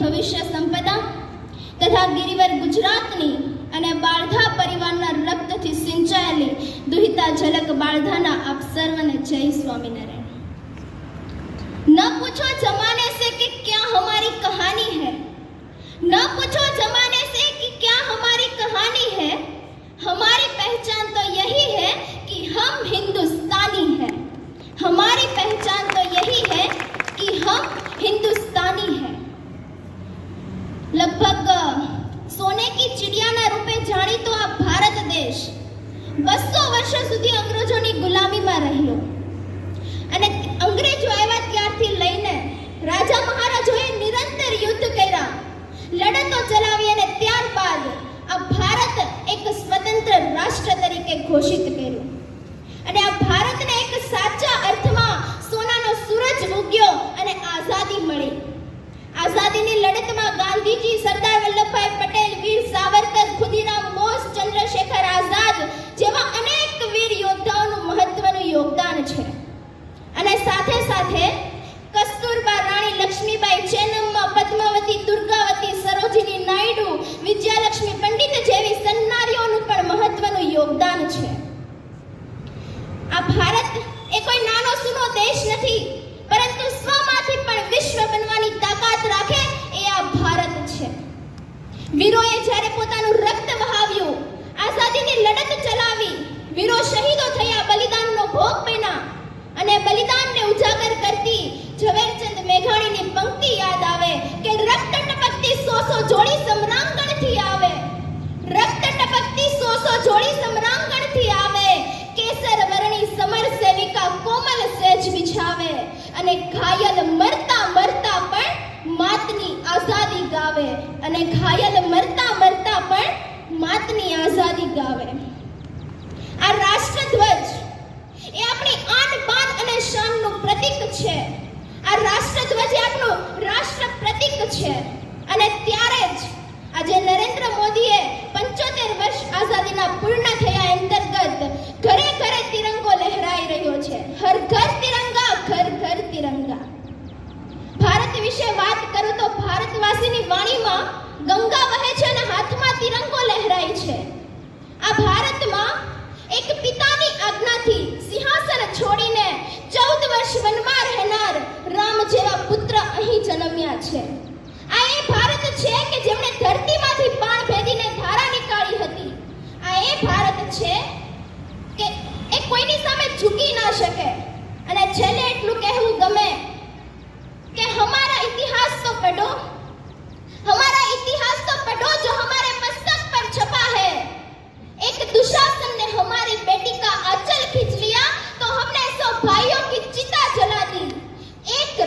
ભવિષ્ય સંપદા તથા ગિરિવર ગુજરાતની અને બાળધા પરિવારના રક્તથી સિંચાયેલી દુહિતા ઝલક બાળધાના આપ સર્વને જય સ્વામિનારાયણ. ન પૂછો જમાને બસો વર્ષો સુધી અંગ્રેજોની ગુલામીમાં રહ્યો અને અંગ્રેજો આવ્યા ત્યારથી લઈને રાજા મહારાજોએ નિરંતર યુદ્ધ કર્યા. લડતો ચલાવી અને ત્યારબાદ આ ભારત એક સ્વતંત્ર રાષ્ટ્ર તરીકે ઘોષિત કર્યું. અને આ ભારતને એક સાચા અર્થમાં સોનાનો સૂરજ ઉગ્યો અને આઝાદી મળી. આઝાદીની લડતમાં ગાંધીજી સરદાર વલ્લભભાઈ ભારત એ કોઈ નાનો સૂનો દેશ નથી, પરંતુ સ્વમાંથી પણ વિશ્વ બનવાની તાકાત રાખે એ આ ભારત છે. વીરોએ જ્યારે પોતાનું રક્ત વહાવ્યું, આઝાદીની લડત ચલાવી, વીરો શહીદો થયા બલિદાનનો ભોગ બન્યા અને બલિદાનને ઉજાગર કરતી ઝવેરચંદ સમર કોમલ સેજ બિછાવે અને ઘાયલ મરતા મરતા પણ માતની આઝાદી ગાવે અને ઘાયલ મરતા મરતા પણ માતની આઝાદી ગાવે આ રાષ્ટ્રધ્વજ એ આપણી આન બાન અને શાનનું પ્રતીક છે। આ રાષ્ટ્રધ્વજ એ આપણું રાષ્ટ્ર પ્રતીક છે। આ ભારતમાં એક પિતાની આજ્ઞાથી સિંહાસન છોડીને ચૌદ વર્ષ વનમાં રહેનાર રામ જેવા પુત્ર અહીં જન્મ્યા છે. આ એ ભારત છે કે જેમણે ધરતીમાંથી બાણ ભેદીને ધારા નીકાળી હતી. આ એ ભારત છે કે એ કોઈની સામે ઝૂકી ના શકે. અને છેલ્લે એટલું કહેવું ગમે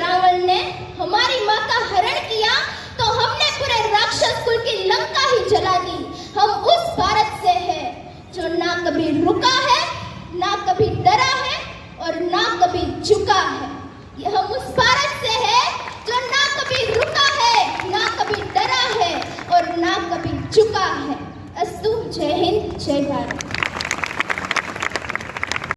रावण ने हमारी माँ का हरण किया तो हमने पूरे राक्षस कुल की लंका ही जला दी। हम उस भारत से हैं, जो ना कभी रुका है, ना कभी डरा है, और ना कभी झुका है। यह हम उस भारत से हैं, जो ना कभी रुका है, ना कभी डरा है, और ना कभी झुका है। अस्तु, जय हिंद, जय भारत।